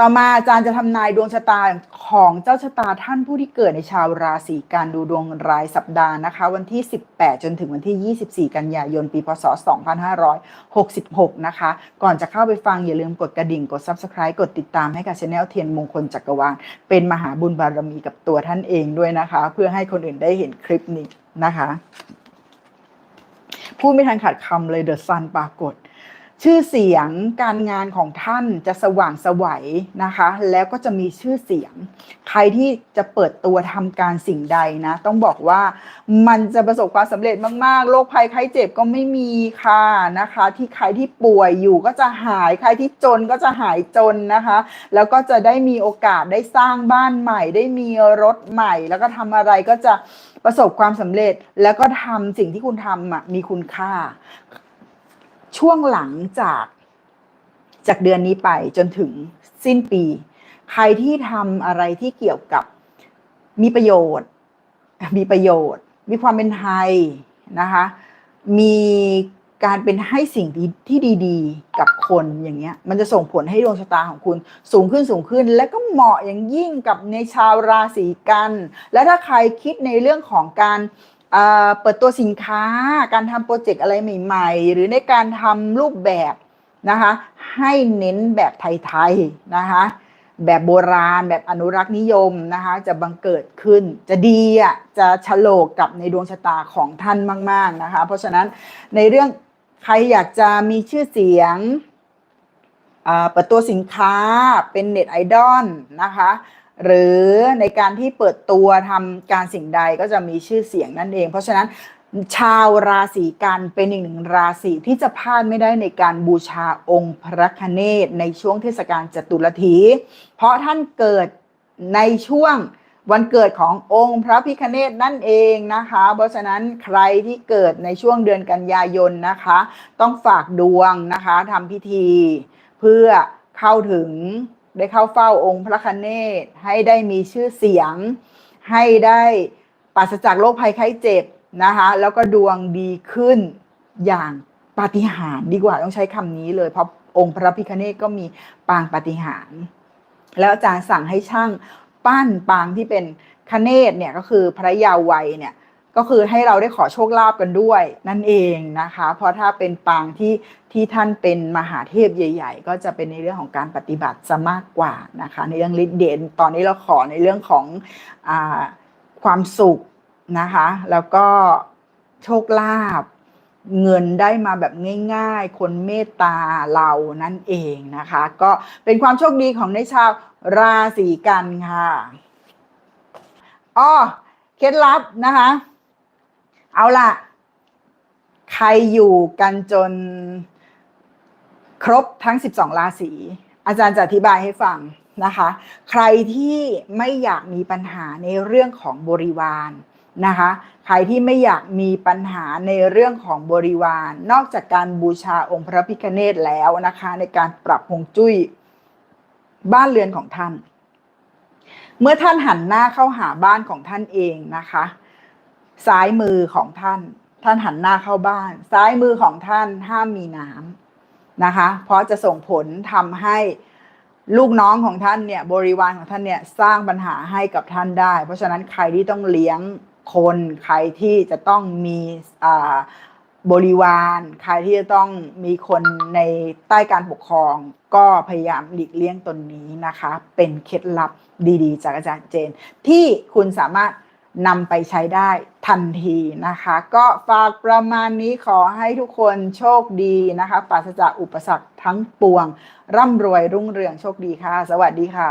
ต่อมาอาจารย์จะทำนายดวงชะตาของเจ้าชะตาท่านผู้ที่เกิดในชาวราศีการดูดวงรายสัปดาห์นะคะ วันที่ 18 จนถึงวันที่ 24 กันยายน ปีพศ 2566 นะคะ ก่อนจะเข้าไปฟังอย่าลืมกดกระดิ่งกด Subscribe กดติดตามให้กับช anel เทียนมงคลจักรวาลเป็นมหาบุญบารมีกับตัวท่านเองด้วยนะคะ เพื่อให้คนอื่นได้เห็นคลิปนี้นะคะพูดไม่ทันขาดคำเลยเดอะซันปรากฏ ชื่อเสียงการงานของท่านจะสว่างไสวัยนะคะ แล้วก็จะมีชื่อเสียง ใครที่จะเปิดตัวทำการสิ่งใดนะ ต้องบอกว่ามันจะประสบความสำเร็จมากๆโรคภัยไข้เจ็บก็ไม่มีค่ะนะคะ ที่ใครที่ป่วยอยู่ก็จะหายใครที่จนก็จะหายจนนะคะ แล้วก็จะได้มีโอกาสได้สร้างบ้านใหม่ ได้มีรถใหม่ แล้วก็ทำอะไรก็จะประสบความสำเร็จแล้วก็ทำสิ่งที่คุณทำอะมีคุณค่า ช่วงหลังจากจากเดือนนี้ไปจนถึงสิ้นปี ใครที่ทำอะไรที่เกี่ยวกับมีประโยชน์ มีประโยชน์ มีความเป็นไทยนะคะ มีการเป็นให้สิ่งที่ทดีๆ กับคนอย่างเงี้ย มันจะส่งผลให้ดวงชะตาของคุณสูงขึ้นสูงขึ้น และก็เหมาะอย่างยิ่งกับในชาวราศีกัน และถ้าใครคิดในเรื่องของการ เปิดตัวสินค้า การทำโปรเจกต์อะไรใหม่ ๆ หรือในการทำรูปแบบนะคะให้เน้นแบบไทยๆนะคะแบบโบราณแบบอนุรักษ์นิยมนะคะจะบังเกิดขึ้นจะดีอะจะฉลกกับในดวงชะตาของท่านมาก ๆนะคะ เพราะฉะนั้นในเรื่องใครอยากจะมีชื่อเสียงเปิดตัวสินค้าเป็นเน็ตไอดอลนะคะ หรือในการที่เปิดตัวทำการสิ่งใดก็จะมีชื่อเสียงนั่นเอง เพราะฉะนั้นชาวราศีกันเป็นอีกหนึ่งราศีที่จะพลาดไม่ได้ในการบูชาองค์พระคเนศในช่วงเทศกาลจตุรถี เพราะท่านเกิดในช่วงวันเกิดขององค์พระพิคเนศนั่นเองนะคะ เพราะฉะนั้นใครที่เกิดในช่วงเดือนกันยายนนะคะ ต้องฝากดวงนะคะทำพิธีเพื่อเข้าถึง ได้เข้าเฝ้าองค์พระคเนศให้ได้มีชื่อเสียง ให้ได้ปราศจากโรคภัยไข้เจ็บนะคะแล้วก็ดวงดีขึ้นอย่างปาฏิหาริย์ดีกว่าต้องใช้คำนี้เลยเพราะองค์พระพิคเนศก็มีปางปาฏิหาริย์แล้วอาจารย์สั่งให้ช่างปั้นปางที่เป็นคเนศเนี่ยก็คือพระยาวัยเนี่ย ก็คือให้เราได้ขอโชคลาภกันด้วยนั่นเองนะคะ เพราะถ้าเป็นปางที่ที่ท่านเป็นมหาเทพใหญ่ ๆ ก็จะเป็นในเรื่องของการปฏิบัติซะมากกว่านะคะ ในเรื่องฤทธิ์เดชตอนนี้เราขอในเรื่องของอความสุขนะคะ แล้วก็โชคลาภเงินได้มาแบบง่าย ๆ คนเมตตาเรานั่นเองนะคะ ก็เป็นความโชคดีของในชาวราศีกันค่ะอ้อเคล็ดลับนะคะ เอาล่ะ ใครอยู่กันจนครบทั้ง 12 ราศี อาจารย์จะอธิบายให้ฟังนะคะ ใครที่ไม่อยากมีปัญหาในเรื่องของบริวารนะคะ ใครที่ไม่อยากมีปัญหาในเรื่องของบริวาร นอกจากการบูชาองค์พระพิฆเนศแล้วนะคะ ในการปรับฮวงจุ้ยบ้านเรือนของท่าน เมื่อท่านหันหน้าเข้าหาบ้านของท่านเองนะคะ ซ้ายมือของท่าน ท่านหันหน้าเข้าบ้าน ซ้ายมือของท่านห้ามมีน้ำนะคะ เพราะจะส่งผลทำให้ลูกน้องของท่านเนี่ยบริวารของท่านเนี่ยสร้างปัญหาให้กับท่านได้ เพราะฉะนั้นใครที่ต้องเลี้ยงคนใครที่จะต้องมีบริวาร ใครที่จะต้องมีคนในใต้การปกครอง ก็พยายามหลีกเลี่ยงตนนี้นะคะ เป็นเคล็ดลับดีๆ จากอาจารย์เจน ที่คุณสามารถ นำไปใช้ได้ทันทีนะคะ ก็ฝากประมาณนี้ขอให้ทุกคนโชคดีนะคะปราศจากอุปสรรคทั้งปวง ร่ำรวยรุ่งเรืองโชคดีค่ะ สวัสดีค่ะ